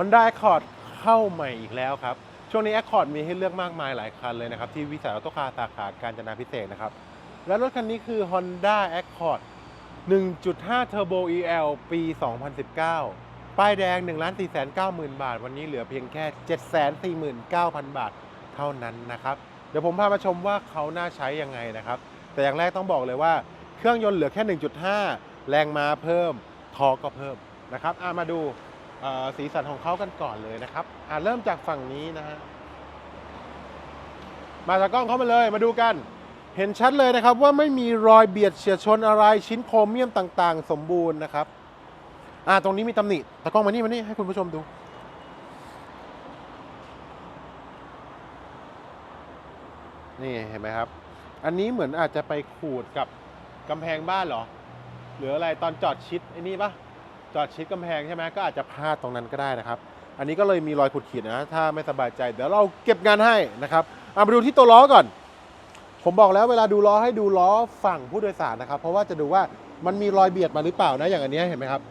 Honda Accord เข้าใหม่อีกแล้วครับ ช่วงนี้ Accord มีให้เลือกมากมายหลายคันเลยนะครับ ที่วิสัยออโตคาร์สาขาการจนาพิเศษนะครับ และรถคันนี้คือ Honda Accord 1.5 Turbo EL ปี 2019 ป้ายแดง 1 4 9 0 0 0 0 บาท วันนี้เหลือเพียงแค่ 749,000 บาทเท่านั้นนะครับ เดี๋ยวผมพามาชมว่าเขาน่าใช้ยังไงนะครับ แต่อย่างแรกต้องบอกเลยว่าเครื่องยนต์เหลือแค่ 1.5 แรงม้าเพิ่ม ทอร์กก็เพิ่มนะครับมาดู สีสันของเขากันก่อนเลยนะครับอะเริ่มจากฝั่งนี้นะฮะมาจากกล้องเข้ามาเลยมาดูกัน เห็นชัดเลยนะครับว่าไม่มีรอยเบียดเฉียดชนอะไรชิ้นโครเมียมต่างๆ สมบูรณ์นะครับอ่าตรงนี้มีตำหนิตากล้องมานี่มานี่ให้คุณผู้ชมดูนี่เห็นไหมครับ อันนี้เหมือนอาจจะไปขูดกับกำแพงบ้านเหรอ หรืออะไรตอนจอดชิดไอ้นี่ปะ จอดชิดกำแพงใช่ไหมก็อาจจะพลาดตรงนั้นก็ได้นะครับ อันนี้ก็เลยมีรอยขูดขีดนะถ้าไม่สบายใจเดี๋ยวเราเก็บงานให้นะครับเอามาดูที่ตัวล้อก่อน ผมบอกแล้วเวลาดูล้อให้ดูล้อฝั่งผู้โดยสารนะครับ เพราะว่าจะดูว่ามันมีรอยเบียดมาหรือเปล่านะอย่างอันนี้เห็นไหมครับ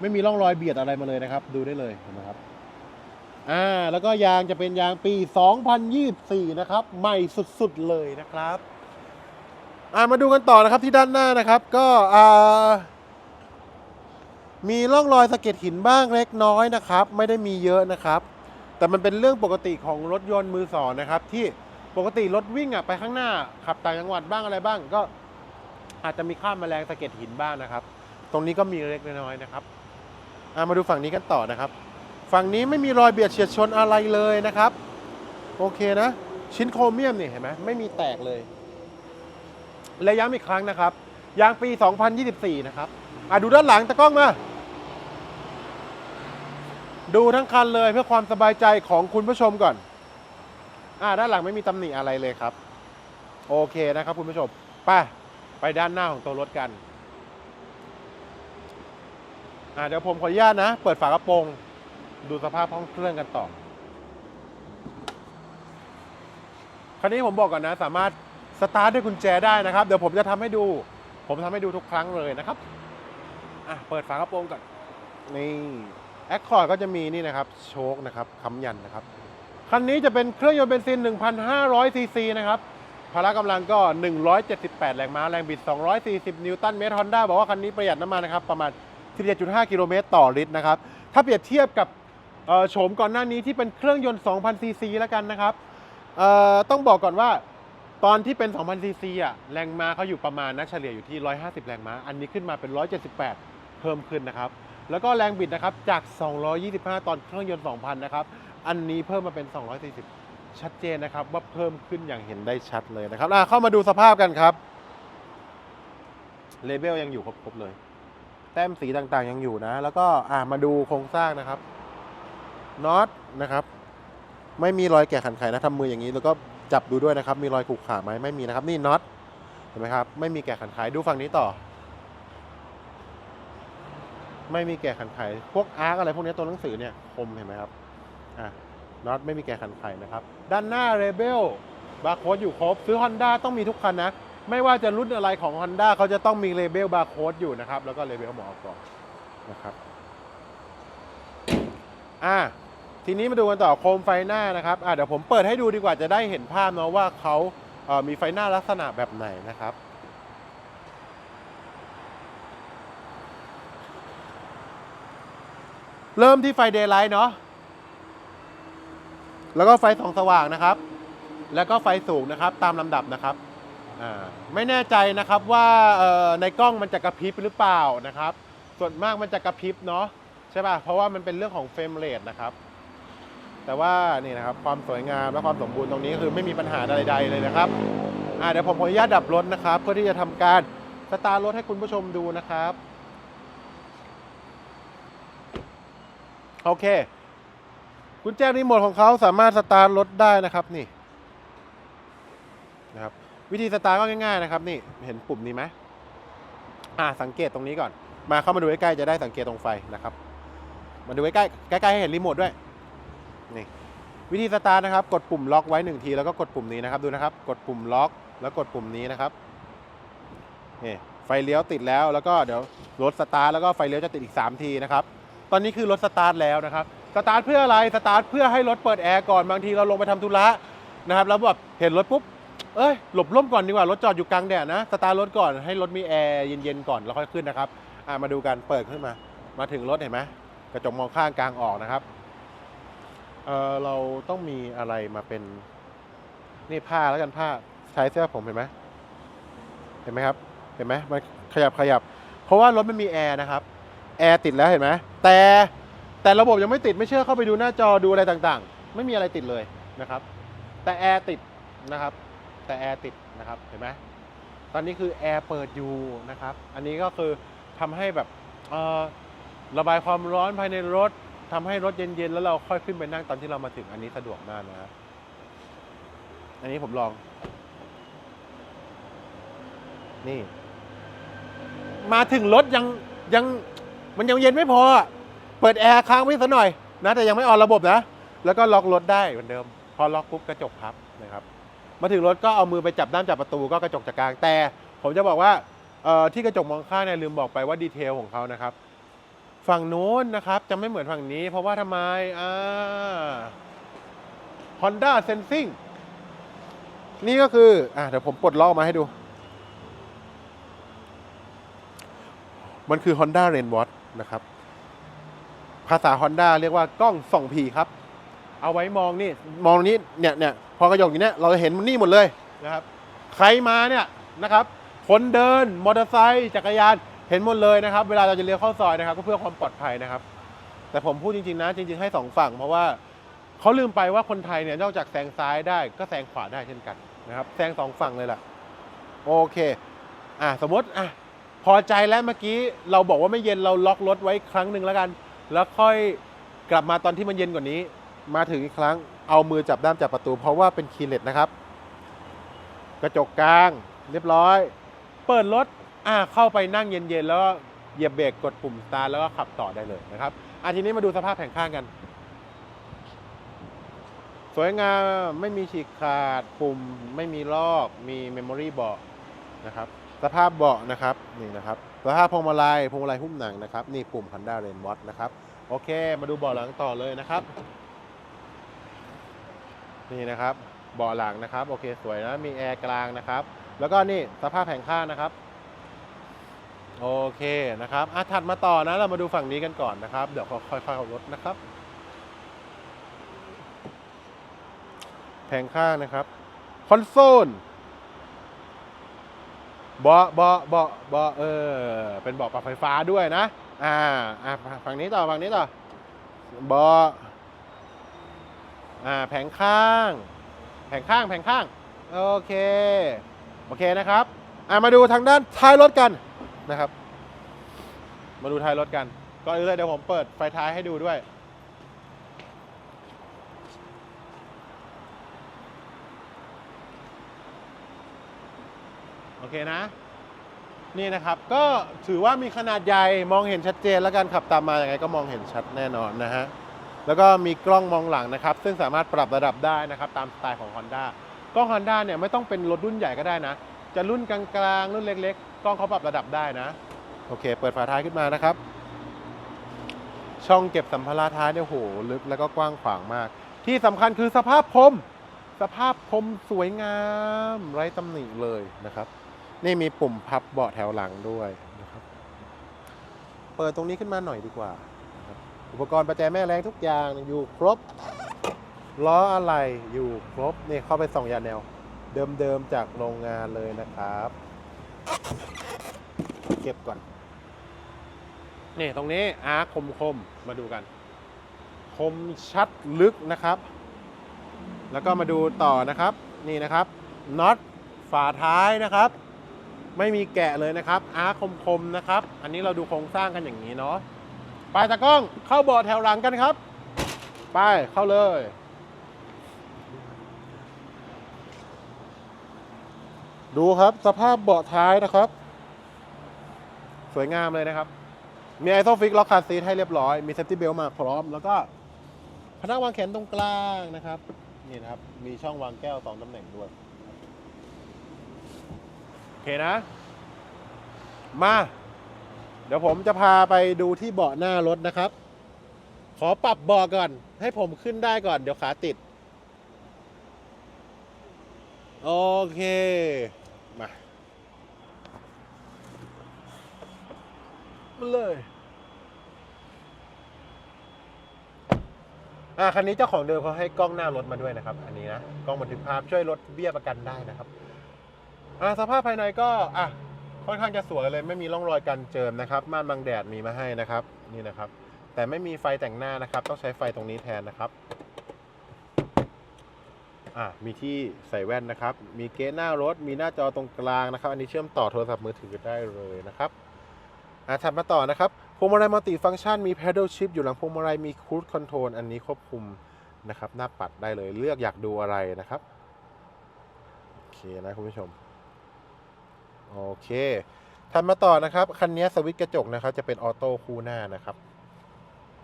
ไม่มีร่องรอยเบียดอะไรมาเลยนะครับ ดูได้เลยเห็นไหมครับอ่าแล้วก็ยางจะเป็นยางปี 2024 นะครับ ใหม่สุดๆเลยนะครับอ่ามาดูกันต่อนะครับที่ด้านหน้านะครับ ก็อ่า มีร่องรอยสะเก็ดหินบ้างเล็กน้อยนะครับ ไม่ได้มีเยอะนะครับ แต่มันเป็นเรื่องปกติของรถยนต์มือสองนะครับ ที่ปกติรถวิ่งอะไปข้างหน้าขับต่างจังหวัดบ้างอะไรบ้าง ก็อาจจะมีข้ามแมลงสะเก็ดหินบ้างนะครับ ตรงนี้ก็มีเล็กน้อยนะครับามาดูฝั่งนี้กันต่อนะครับ ฝั่งนี้ไม่มีรอยเบียดเฉียดชนอะไรเลยนะครับ โอเคนะ ชิ้นโครเมียมนี่เห็นไหมไม่มีแตกเลยและย้ำอีกครั้งนะครับยางปี 2024 นะครับอะดูด้านหลังตะกล้องมา ดูทั้งคันเลยเพื่อความสบายใจของคุณผู้ชมก่อน อ่าด้านหลังไม่มีตำหนิอะไรเลยครับ โอเคนะครับคุณผู้ชม ไป ไปด้านหน้าของตัวรถกัน อ่าเดี๋ยวผมขออนุญาตนะ เปิดฝากระโปรง ดูสภาพห้องเครื่องกันต่อ คันนี้ผมบอกก่อนนะ สามารถสตาร์ทด้วยกุญแจได้นะครับ เดี๋ยวผมจะทำให้ดู ผมทำให้ดูทุกครั้งเลยนะครับ อะ เปิดฝากระโปรงก่อน นี่ แอคคอร์ดก็จะมีนี่นะครับโชคนะครับค้ำยันนะครับ คันนี้จะเป็นเครื่องยนต์เบนซิน 1,500 ซีซีนะครับ พละกำลังก็ 178 แรงม้า แรงบิด 240 นิวตันเมตรฮอนด้าบอกว่าคันนี้ประหยัดน้ำมันนะครับ ประมาณ 17.5 กิโลเมตรต่อลิตรนะครับ ถ้าเปรียบเทียบกับโฉมก่อนหน้านี้ที่เป็นเครื่องยนต์ 2,000 ซีซีแล้วกันนะครับ ต้องบอกก่อนว่าตอนที่เป็น 2,000 ซีซีอะ แรงม้าเขาอยู่ประมาณนะเฉลี่ยอยู่ที่ 150 แรงม้า อันนี้ขึ้นมาเป็น 178 เพิ่มขึ้นนะครับ แล้วก็แรงบิดนะครับจาก 225 ตอนเครื่องยนต์ 2,000 นะครับ อันนี้เพิ่มมาเป็น 240 ชัดเจนนะครับว่าเพิ่มขึ้นอย่างเห็นได้ชัดเลยนะครับอะเข้ามาดูสภาพกันครับเลเบลยังอยู่ครบๆเลย แต้มสีต่างๆยังอยู่นะ แล้วก็อะมาดูโครงสร้างนะครับน็อตนะครับ ไม่มีรอยแกะขันไขนะทำมืออย่างนี้ แล้วก็จับดูด้วยนะครับ มีรอยขูกขาไหมไม่มีนะครับ นี่น็อตเห็นไหมครับ ไม่มีแกะขันไขดูฝั่งนี้ต่อ ไม่มีแกะขันไข พวกอาร์กอะไรพวกนี้ตัวหนังสือเนี่ยคมเห็นไหมครับอะน็อตไม่มีแกะขันไขนะครับ ด้านหน้าเรเบลบาร์โค้ดอยู่ครบ ซื้อ Honda ต้องมีทุกคันนะ ไม่ว่าจะรุ่นอะไรของ Honda เขาจะต้องมีเลเบลบาร์โค้ดอยู่นะครับ แล้วก็เลเบลหมอกรองนะครับอะทีนี้มาดูกันต่อโคมไฟหน้านะครับอะเดี๋ยวผมเปิดให้ดูดีกว่าจะได้เห็นภาพเนาะว่าเขาเมีไฟหน้าลักษณะแบบไหนนะครับ เริ่มที่ไฟเดย์ไลท์เนาะแล้วก็ไฟสองสว่างนะครับ แล้วก็ไฟสูงนะครับ ตามลำดับนะครับไม่แน่ใจนะครับว่าในกล้องมันจะกระพริบหรือเปล่านะครับ ส่วนมากมันจะกระพริบเนาะใช่ป่ะเพราะว่ามันเป็นเรื่องของเฟรมเรทนะครับแต่ว่านี่นะครับความสวยงามและความสมบูรณ์ตรงนี้คือไม่มีปัญหาใดๆเลยนะครับเดี๋ยวผมขออนุญาตดับรถนะครับ เพื่อที่จะทำการสตาร์ทรถให้คุณผู้ชมดูนะครับ โอเค กุญแจรีโมทของเขาสามารถสตาร์ทรถได้นะครับนี่นะครับวิธีสตาร์ทก็ง่ายๆนะครับนี่เห็นปุ่มนี้ไหมอ่าสังเกตตรงนี้ก่อน มาเข้ามาดูใกล้ๆจะได้สังเกตตรงไฟนะครับมาดูใกล้ๆใกล้ๆให้เห็นรีโมทด้วยนี่วิธีสตาร์ทนะครับ กดปุ่มล็อกไว้หนึ่งทีแล้วก็กดปุ่มนี้นะครับดูนะครับ กดปุ่มล็อก แล้วกดปุ่มนี้นะครับนี่ไฟเลี้ยวติดแล้วแล้วก็เดี๋ยวรถสตาร์ทแล้วก็ไฟเลี้ยวจะติดอีก 3 ทีนะครับ ตอนนี้คือรถสตาร์ทแล้วนะครับสตาร์ทเพื่ออะไรสตาร์ทเพื่อให้รถเปิดแอร์ก่อนบางทีเราลงไปทำธุระนะครับแล้วแบบเห็นรถปุ๊บเอ้ยหลบร่มก่อนดีกว่ารถจอดอยู่กลางแดดนะสตาร์ทรถก่อนให้รถมีแอร์เย็นๆก่อนแล้วค่อยขึ้นนะครับมาดูกันเปิดขึ้นมา มาถึงรถเห็นไหมกระจกมองข้างกลางออกนะครับเเราต้องมีอะไรมาเป็นนี่ผ้าแล้วกันผ้าใช้เสื้อผมเห็นไหมเห็นไหมครับ เห็นไหมมันขยับขยับ เพราะว่ารถมันมีแอร์นะครับ แอร์ติดแล้วเห็นไหมแต่แต่ระบบยังไม่ติดไม่เชื่อเข้าไปดูหน้าจอดูอะไรต่างๆ ไม่มีอะไรติดเลยนะครับ แต่แอร์ติดนะครับ แต่แอร์ติดนะครับเห็นไหมตอนนี้คือแอร์เปิดอยู่นะครับ อันนี้ก็คือทำให้แบบระบายความร้อนภายในรถทำให้รถเย็นๆ แล้วเราค่อยขึ้นไปนั่งตอนที่เรามาถึงอันนี้สะดวกมากนะครับอันนี้ผมลอง นี่ มาถึงรถยังยัง มันยังเย็นไม่พอ เปิดแอร์ค้างไว้สักหน่อยนะแต่ยังไม่ออนระบบนะ แล้วก็ล็อกรถได้เหมือนเดิม พอล็อกปุ๊บกระจกพับนะครับมาถึงรถก็เอามือไปจับด้ามจับประตูก็กระจกจากกลางแต่ ผมจะบอกว่าที่กระจกมองข้างเนี่ยลืมบอกไปว่าดีเทลของเขานะครับ ฝั่งนู้นนะครับจะไม่เหมือนฝั่งนี้ เพราะว่าทำไมอ่า Honda Sensing นี่ก็คืออะเดี๋ยวผมปลดล็อกออกมาให้ดู มันคือ Honda Rainwatch นะครับ ภาษา Honda เรียกว่ากล้องส่องผีครับ เอาไว้มองนี่มองนี้เนี่ยเนี่ยพอกระจกอย่างเนี้ยเราจะเห็นมันนี่หมดเลยนะครับ ใครมาเนี่ยนะครับคนเดินมอเตอร์ไซค์จักรยานเห็นหมดเลยนะครับ เวลาเราจะเลี้ยวเข้าซอยนะครับ ก็เพื่อความปลอดภัยนะครับ แต่ผมพูดจริงๆนะ จริง ๆให้สองฝั่ง เพราะว่าเขาลืมไปว่าคนไทยเนี่ยนอกจากแซงซ้ายได้ก็แซงขวาได้เช่นกันนะครับแซงสองฝั่งเลยล่ะโอเค อะสมมติอะ พอใจแล้วเมื่อกี้เราบอกว่าไม่เย็นเราล็อกรถไว้ครั้งหนึ่งแล้วกัน แล้วค่อยกลับมาตอนที่มันเย็นกว่านี้ มาถึงอีกครั้งเอามือจับด้ามจับประตู เพราะว่าเป็นคีย์เลสนะครับ กระจกกลาง เรียบร้อย เปิดรถอ่าเข้าไปนั่งเย็นๆแล้วก็เหยียบเบรกกดปุ่มสตาร์ทแล้วก็ขับต่อได้เลยนะครับอะทีนี้มาดูสภาพแผงข้างกัน สวยงามไม่มีฉีกขาด ปุ่มไม่มีลอก มีเมมโมรี่เบาะนะครับ สภาพเบาะนะครับนี่นะครับสภาพพวงมาลัยพวงมาลัยหุ้มหนังนะครับนี่ปุ่ม Honda r a i n w a t นะครับโอเค มาดูเบาะหลังต่อเลยนะครับ นี่นะครับเบาะหลังนะครับโอเคสวยนะมีแอร์กลางนะครับ แล้วก็นี่สภาพแผงข้างนะครับโอเคนะครับอะถัดมาต่อนะเรามาดูฝั่งนี้กันก่อนนะครับ เดี๋ยวค่อยๆข้ารถนะครับ แผงข้างนะครับคอนโซล เบาะเบาะเบาะเบาะเออ เป็นเบาะปรับไฟฟ้าด้วยนะ อ่าอ่าฝั่งนี้ต่อฝั่งนี้ต่อเบาะอ่าแผงข้าง แผงข้างแผงข้าง โอเค โอเคนะครับอ่ามาดูทางด้านท้ายรถกันนะครับ มาดูท้ายรถกันก่อนอื่นเลยเดี๋ยวผมเปิดไฟท้ายให้ดูด้วย เคนะ นี่นะครับ ก็ถือว่ามีขนาดใหญ่มองเห็นชัดเจนแล้วกันขับตามมาอย่างไงก็มองเห็นชัดแน่นอนนะฮะแล้วก็มีกล้องมองหลังนะครับ ซึ่งสามารถปรับระดับได้นะครับ ตามสไตล์ของ Honda กล้อง Honda เนี่ยไม่ต้องเป็นรถรุ่นใหญ่ก็ได้นะ จะรุ่นกลางๆรุ่นเล็ก ๆ กล้องเขาปรับระดับได้นะ โอเค เปิดฝาท้ายขึ้นมานะครับ ช่องเก็บสัมภาระท้ายเนี่ยโหลึกแล้วก็กว้างขวางมาก ที่สำคัญคือสภาพพรมสภาพพรมสวยงาม ไร้ตำหนิเลยนะครับ นี่มีปุ่มพับเบาะแถวหลังด้วยนะครับ เปิดตรงนี้ขึ้นมาหน่อยดีกว่า อุปกรณ์ประแจแม่แรงทุกอย่างอยู่ครบ ล้ออะไรอยู่ครบ นี่เข้าไปส่องยาแนว เดิมๆจากโรงงานเลยนะครับ เก็บก่อน นี่ตรงนี้อาร์คมคมๆ มาดูกัน คมชัดลึกนะครับ แล้วก็มาดูต่อนะครับ นี่นะครับน็อตฝาท้ายนะครับ ไม่มีแกะเลยนะครับ อาร์คมคมๆนะครับ อันนี้เราดูโครงสร้างกันอย่างนี้เนาะ ไปตากล้องเข้าเบาะแถวหลังกันครับ ไปเข้าเลย ดูครับสภาพเบาะท้ายนะครับ สวยงามเลยนะครับ มีไอโซฟิกล็อกคาร์ซีทให้เรียบร้อย มีเซฟตี้เบลมาพร้อม แล้วก็พนักวางแขนตรงกลางนะครับ นี่นะครับ มีช่องวางแก้วสองตำแหน่งด้วย เคนะ มา เดี๋ยวผมจะพาไปดูที่เบาะหน้ารถนะครับ ขอปรับเบอกก่อน ให้ผมขึ้นได้ก่อน เดี๋ยวขาติด โอเค มามาเลยอ่าคันนี้เจ้าของเดิมเขาให้กล้องหน้ารถมาด้วยนะครับ อันนี้นะ กล้องบันทึกภาพช่วยลดเบี้ยประกันได้นะครับ อ่าสภาพภายในก็อะค่อนข้างจะสวยเลยไม่มีร่องรอยการเจิมนะครับม่านบังแดดมีมาให้นะครับนี่นะครับ แต่ไม่มีไฟแต่งหน้านะครับ ต้องใช้ไฟตรงนี้แทนนะครับอ่ามีที่ใส่แว่นนะครับ มีเกจหน้ารถ มีหน้าจอตรงกลางนะครับ อันนี้เชื่อมต่อโทรศัพท์มือถือได้เลยนะครับอ่าถัดมาต่อนะครับพวงมาลัยมัลติฟังก์ชันมี pedal shift อยู่หลังพวงมาลัยมี cruise control อันนี้ควบคุมนะครับ หน้าปัดได้เลยเลือกอยากดูอะไรนะครับโอเคนะคุณผู้ชม โอเคถัดมาต่อนะครับ คันนี้สวิตช์กระจกนะครับจะเป็นออโต้คู่หน้านะครับ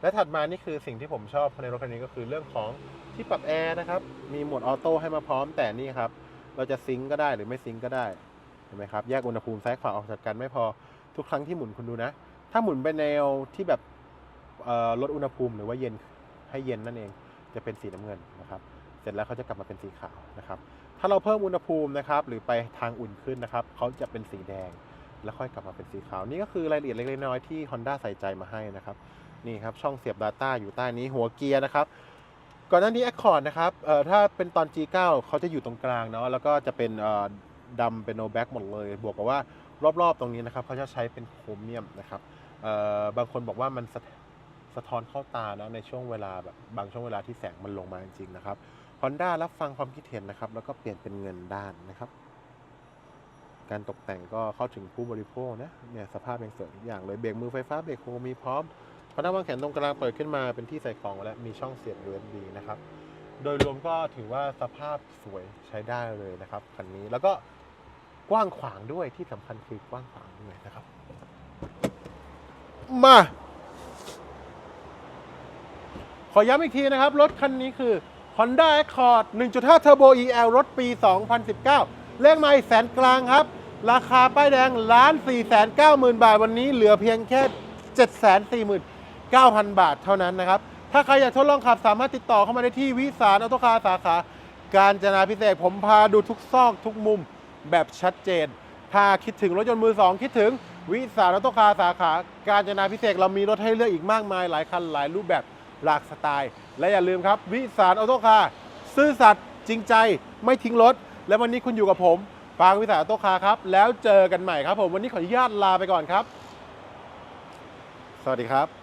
และถัดมานี่คือสิ่งที่ผมชอบในรถคันนี้ก็คือเรื่องของที่ปรับแอร์นะครับ มีโหมดออโต้ให้มาพร้อมแต่นี่ครับ เราจะซิงก์ก็ได้หรือไม่ซิงก์ก็ได้ เห็นไหมครับ แยกอุณหภูมิซ้ายขวาออกจากกันไม่พอทุกครั้งที่หมุนคุณดูนะ ถ้าหมุนไปแนวที่แบบลดอุณหภูมิหรือว่าเย็นให้เย็นนั่นเอง จะเป็นสีน้ำเงินนะครับ เสร็จแล้วเขาจะกลับมาเป็นสีขาวนะครับ ถ้าเราเพิ่มอุณหภูมินะครับ หรือไปทางอุ่นขึ้นนะครับเขาจะเป็นสีแดง แล้วค่อยกลับมาเป็นสีขาว นี่ก็คือรายละเอียดเล็กๆน้อยๆที่ Honda ใส่ใจมาให้นะครับ นี่ครับ ช่องเสียบ Data อยู่ใต้นี้หัวเกียร์นะครับ ก่อนหน้านี้ Accord นะครับเอ่อถ้าเป็นตอน G9 เขาจะอยู่ตรงกลางเนาะแล้วก็จะเป็นเอ่อดำเป็นโนแบ็กหมดเลย บวกกับว่ารอบๆ ตรงนี้นะครับเขาจะใช้เป็นโครเมียมนะครับบางคนบอกว่ามันสะสะท้อนเข้าตานะในช่วงเวลาแบบบางช่วงเวลาที่แสงมันลงมาจริงๆนะครับ Honda รับฟังความคิดเห็นนะครับ แล้วก็เปลี่ยนเป็นเงินด้านนะครับ การตกแต่งก็เข้าถึงผู้บริโภคนะเนี่ยสภาพยังสวยทุกอย่างเลยเบรกมือไฟฟ้าเบรกโฮมีพร้อมพนักวางแขนตรงกลางเปิดขึ้นมาเป็นที่ใส่ของและมีช่องเสียบ USB นะครับ โดยรวมก็ถือว่าสภาพสวยใช้ได้เลยนะครับคันนี้แล้วก็กว้างขวางด้วยที่สำคัญคือกว้างขวางด้วยนะครับ มาขอย้ำอีกทีนะครับ รถคันนี้คือ Honda Accord 1.5 Turbo EL รถปี 2019 เลขไม่แสนกลางครับ ราคาป้ายแดงล้าน4 9 0 0 0 บาทวันนี้เหลือเพียงแค่ 749,000 บาทเท่านั้นนะครับ ถ้าใครอยากทดลองขับสามารถติดต่อเข้ามาได้ที่วิสารอโตคาสาขา การจนาพิเศษผมพาดูทุกซอกทุกมุมแบบชัดเจน ถ้าคิดถึงรถยนต์มือสองคิดถึงวิสารอโตคาสาขา การจนาพิเศษเรามีรถให้เลือกอีกมากมายหลายคันหลายรูปแบบหลากสไตล์ และอย่าลืมครับวิสารออโตคาร์ซื่อสัตย์จริงใจไม่ทิ้งรถ และวันนี้คุณอยู่กับผมฟางวิสารออโตคาร์ครับ แล้วเจอกันใหม่ครับผมวันนี้ขออนุญาตลาไปก่อนครับ สวัสดีครับ